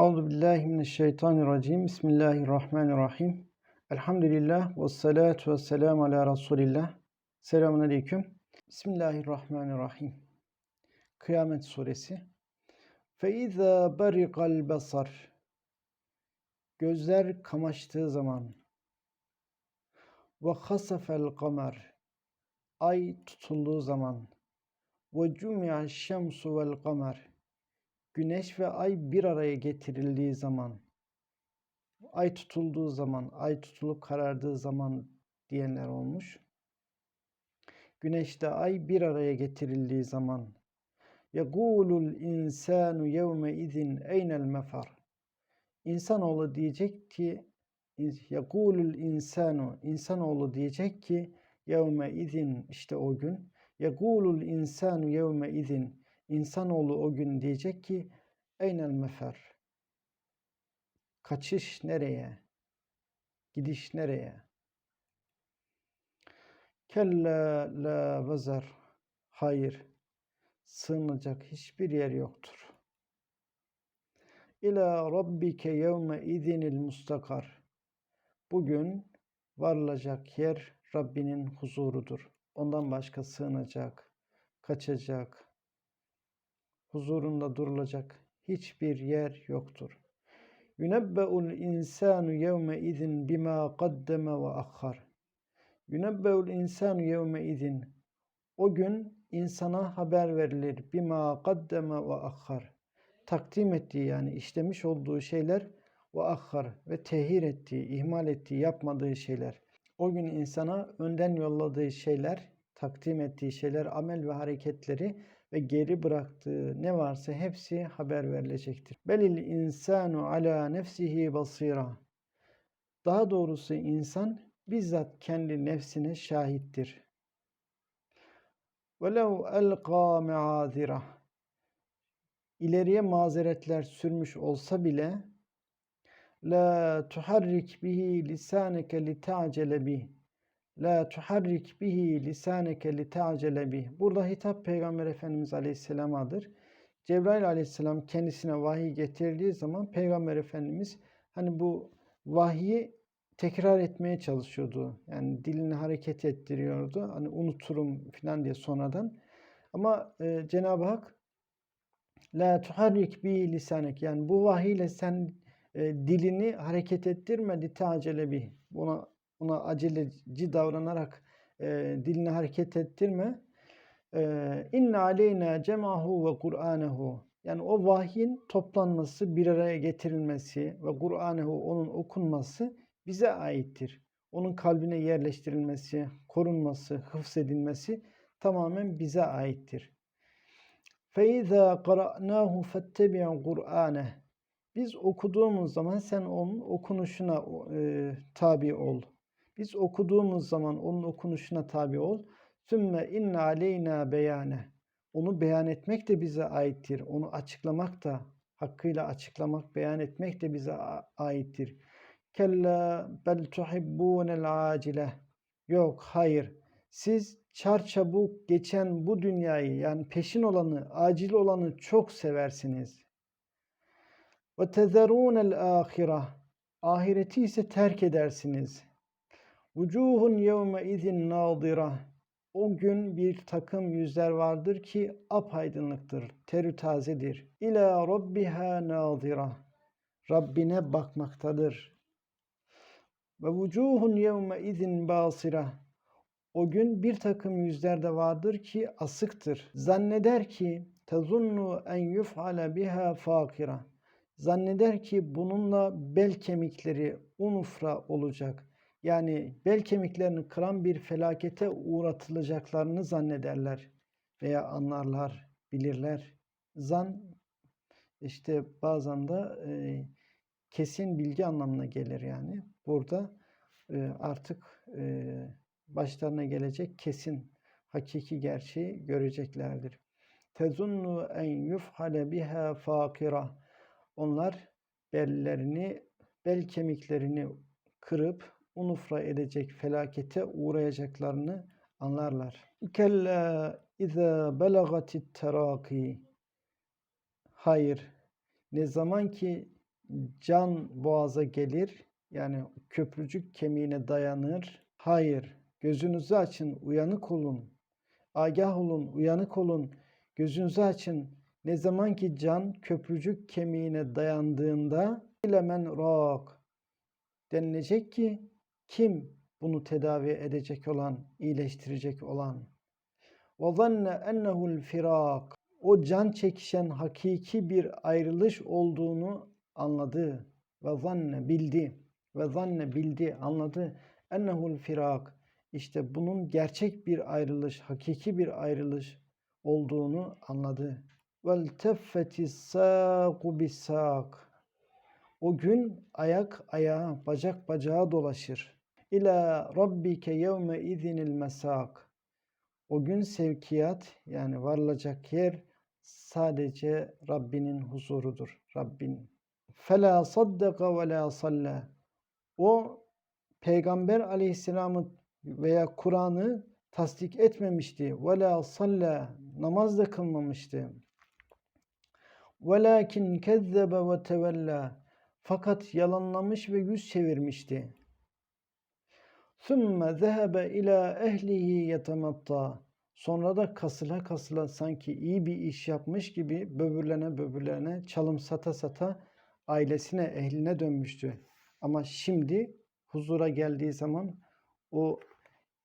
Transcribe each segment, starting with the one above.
Euzu billahi mineşşeytanirracim. Bismillahirrahmanirrahim. Elhamdülillah ve salatu ve selamu ala Resulillah. Selamun aleyküm. Bismillahirrahmanirrahim. Kıyamet suresi. Fe izâ bariqal basar. Gözler kamaştığı zaman. Ve hasafel kamer. Ay tutulduğu zaman. Ve cumi'a şemsu vel kamer güneş ve ay bir araya getirildiği zaman, ay tutulduğu zaman, ay tutulup karardığı zaman diyenler olmuş. Güneşte ay bir araya getirildiği zaman, يَقُولُ الْاِنْسَانُ يَوْمَ اِذٍ اَيْنَ الْمَفَرِ İnsanoğlu diyecek ki, يَقُولُ الْاِنْسَانُ İnsanoğlu diyecek ki, yevme izin işte o gün. Yegulul insanu yevme izin İnsanoğlu o gün diyecek ki Eynel mefer Kaçış nereye? Gidiş nereye? Kella la vezer Hayır. Sığınacak hiçbir yer yoktur. İla rabbike yevme izinil mustakar. Bugün varılacak yer Rabbinin huzurudur. Ondan başka sığınacak, kaçacak, huzurunda durulacak hiçbir yer yoktur. Yunebbe'ul insanu yevme izin bima qaddeme ve akhar. Yunebbe'ul insanu yevme izin. O gün insana haber verilir. Bima qaddeme ve akhar. Takdim ettiği yani işlemiş olduğu şeyler ve akhar ve tehir ettiği, ihmal ettiği, yapmadığı şeyler. O gün insana önden yolladığı şeyler, takdim ettiği şeyler, amel ve hareketleri ve geri bıraktığı ne varsa hepsi haber verilecektir. Belil insanu ala nefsihi basira. Daha doğrusu insan bizzat kendi nefsine şahittir. Velev elqa meazira. İleriye mazeretler sürmüş olsa bile la tuharrik bihi lisaneke li ta'cele bih La tuharrik bihi lisaneke li ta'cele bih. Burada hitap Peygamber Efendimiz Aleyhisselam'adır. Cebrail Aleyhisselam kendisine vahiy getirdiği zaman Peygamber Efendimiz hani bu vahyi tekrar etmeye çalışıyordu. Yani dilini hareket ettiriyordu. Hani unuturum falan diye sonradan. Ama e, Cenab-ı Hak La tuharrik bi lisanek yani bu vahiyle sen e, dilini hareket ettirme li ta'cele. Buna ona aceleci davranarak e, dilini hareket ettirme. E, İnne aleyna cemahu ve Kur'anehu. Yani o vahyin toplanması, bir araya getirilmesi ve Kur'anehu onun okunması bize aittir. Onun kalbine yerleştirilmesi, korunması, hıfzedilmesi tamamen bize aittir. فَاِذَا قَرَأْنَاهُ فَاتَّبِعْ قُرْآنَهُ Biz okuduğumuz zaman sen onun okunuşuna e, tabi ol. Biz okuduğumuz zaman onun okunuşuna tabi ol. Sümme inne aleyna beyane. Onu beyan etmek de bize aittir. Onu açıklamak da, hakkıyla açıklamak, beyan etmek de bize aittir. Kella bel tuhibbunel acile. Yok, hayır. Siz çarçabuk geçen bu dünyayı yani peşin olanı, acil olanı çok seversiniz. Ve tezerunel ahira. Ahireti ise terk edersiniz. Vucuhun yevme izin nadira. O gün bir takım yüzler vardır ki apaydınlıktır, terü tazedir. İla rabbiha nadira. Rabbine bakmaktadır. Ve vucuhun yevme izin basira. O gün bir takım yüzler de vardır ki asıktır. Zanneder ki tezunnu en yuf'ale biha fakira. Zanneder ki bununla bel kemikleri unufra olacak yani bel kemiklerini kıran bir felakete uğratılacaklarını zannederler veya anlarlar, bilirler. Zan işte bazen de e, kesin bilgi anlamına gelir yani. Burada e, artık e, başlarına gelecek kesin hakiki gerçeği göreceklerdir. Tezunnu en yufhale biha fakira. Onlar bellerini, bel kemiklerini kırıp unufra edecek felakete uğrayacaklarını anlarlar. Kella izâ belagatit terâki Hayır, ne zaman ki can boğaza gelir. Yani köprücük kemiğine dayanır. Hayır. Gözünüzü açın, uyanık olun. Agah olun, uyanık olun. Gözünüzü açın. Ne zaman ki can köprücük kemiğine dayandığında bilemen rak denilecek ki kim bunu tedavi edecek olan, iyileştirecek olan. Zanne ennehu'l firak. O can çekişen hakiki bir ayrılış olduğunu anladı. Ve zanne bildi. Ve zanne bildi, anladı. Ennehu'l firak. İşte bunun gerçek bir ayrılış, hakiki bir ayrılış olduğunu anladı. Vel teffetis sâku. O gün ayak ayağa, bacak bacağa dolaşır. İlâ rabbike yevme izinil mesâk. O gün sevkiyat yani varılacak yer sadece Rabbinin huzurudur. Rabbin. Fela saddaka ve la salla. O Peygamber aleyhisselamı veya Kur'an'ı tasdik etmemişti. Ve la salla. Namaz da kılmamıştı. Velakin kezzebe ve tevella. Fakat yalanlamış ve yüz çevirmişti. ثُمَّ ذَهَبَ اِلَى اَهْلِهِ يَتَمَطَّى Sonra da kasıla kasıla sanki iyi bir iş yapmış gibi böbürlene böbürlene çalım sata sata ailesine, ehline dönmüştü. Ama şimdi huzura geldiği zaman o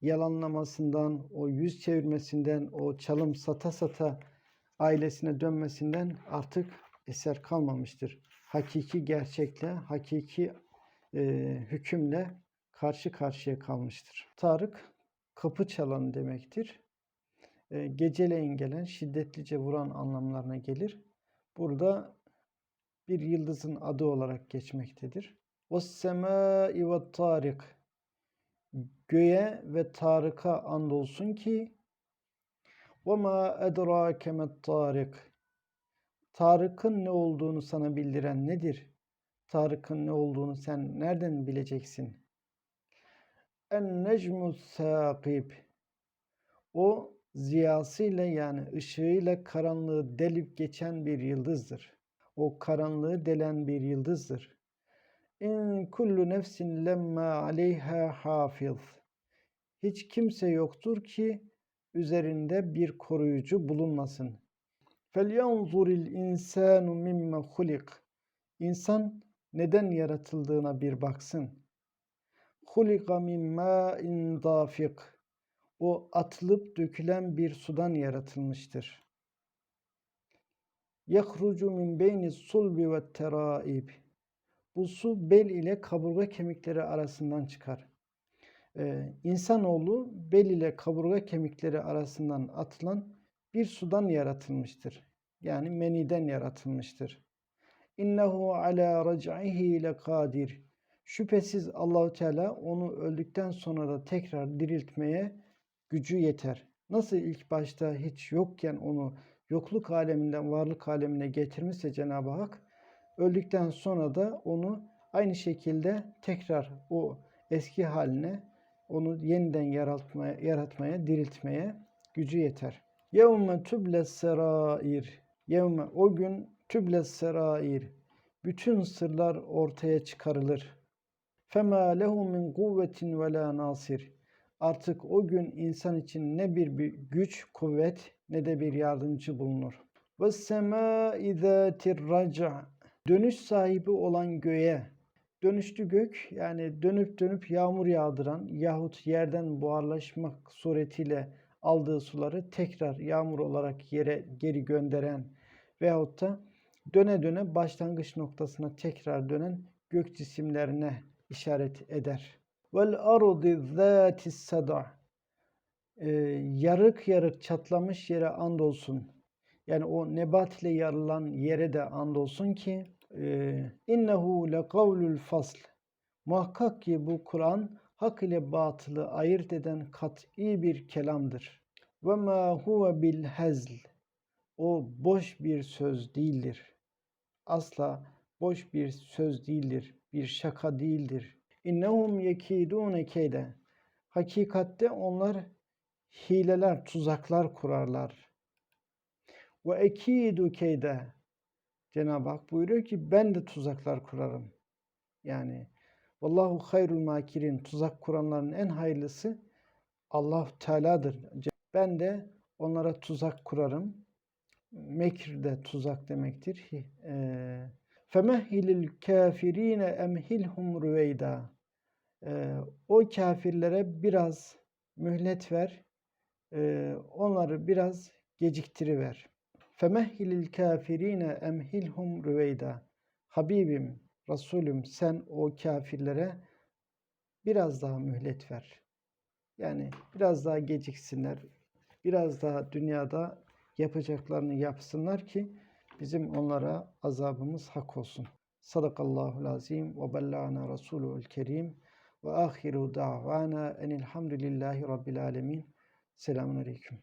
yalanlamasından, o yüz çevirmesinden, o çalım sata sata ailesine dönmesinden artık eser kalmamıştır. Hakiki gerçekle, hakiki e, hükümle karşı karşıya kalmıştır. Tarık kapı çalan demektir. E, geceleyin gelen, şiddetlice vuran anlamlarına gelir. Burada bir yıldızın adı olarak geçmektedir. O sema ve tarik göğe ve tarika andolsun ki ve ma edrake tarik Tarık'ın ne olduğunu sana bildiren nedir? Tarık'ın ne olduğunu sen nereden bileceksin? En necmu sakib. O ziyasıyla yani ışığıyla karanlığı delip geçen bir yıldızdır. O karanlığı delen bir yıldızdır. İn kullu nefsin lemma aleyha hafiz. Hiç kimse yoktur ki üzerinde bir koruyucu bulunmasın. فَلْيَنْظُرِ الْاِنْسَانُ مِمَّ خُلِقٍ İnsan neden yaratıldığına bir baksın. Hulika min ma'in. O atılıp dökülen bir sudan yaratılmıştır. Yahrucu min beyni sulbi ve teraib. Bu su bel ile kaburga kemikleri arasından çıkar. Ee, insanoğlu bel ile kaburga kemikleri arasından atılan bir sudan yaratılmıştır. Yani meniden yaratılmıştır. İnnehu ala rac'ihi lekadir. Şüphesiz Allahu Teala onu öldükten sonra da tekrar diriltmeye gücü yeter. Nasıl ilk başta hiç yokken onu yokluk aleminden varlık alemine getirmişse Cenab-ı Hak öldükten sonra da onu aynı şekilde tekrar o eski haline onu yeniden yaratmaya, yaratmaya, diriltmeye gücü yeter. Yevme tübles serair. Yevme o gün tübles serair. Bütün sırlar ortaya çıkarılır. فَمَا لَهُ مِنْ قُوَّةٍ وَلَا نَاصِرٍ Artık o gün insan için ne bir, bir güç, kuvvet ne de bir yardımcı bulunur. وَالسَّمَاءِ ذَاتِ الرَّجَعِ Dönüş sahibi olan göğe, dönüşlü gök yani dönüp dönüp yağmur yağdıran yahut yerden buharlaşmak suretiyle aldığı suları tekrar yağmur olarak yere geri gönderen veyahut da döne döne başlangıç noktasına tekrar dönen gök cisimlerine işaret eder. Vel ardi zâtis sada. Ee, yarık yarık çatlamış yere andolsun. Yani o nebat ile yarılan yere de andolsun ki e, innehu le kavlul fasl. Muhakkak ki bu Kur'an hak ile batılı ayırt eden kat'i bir kelamdır. Ve ma huve bil hezl. O boş bir söz değildir. Asla boş bir söz değildir, bir şaka değildir. İnnehum yekidune keyde. Hakikatte onlar hileler, tuzaklar kurarlar. Ve ekidu keyde. Cenab-ı Hak buyuruyor ki ben de tuzaklar kurarım. Yani Vallahu hayrul makirin tuzak kuranların en hayırlısı Allah Teala'dır. Ben de onlara tuzak kurarım. Mekr de tuzak demektir. Eee Femehhilil kafirine emhilhum rüveyda. O kafirlere biraz mühlet ver. Eee, onları biraz geciktiriver. Femehhilil kafirine emhilhum rüveyda. Habibim, Resulüm sen o kafirlere biraz daha mühlet ver. Yani biraz daha geciksinler. Biraz daha dünyada yapacaklarını yapsınlar ki bizim onlara azabımız hak olsun. Sadakallahu azim ve bella'ana Resulul kerim ve ahiru da'vana enilhamdülillahi rabbil alemin. Selamun aleyküm.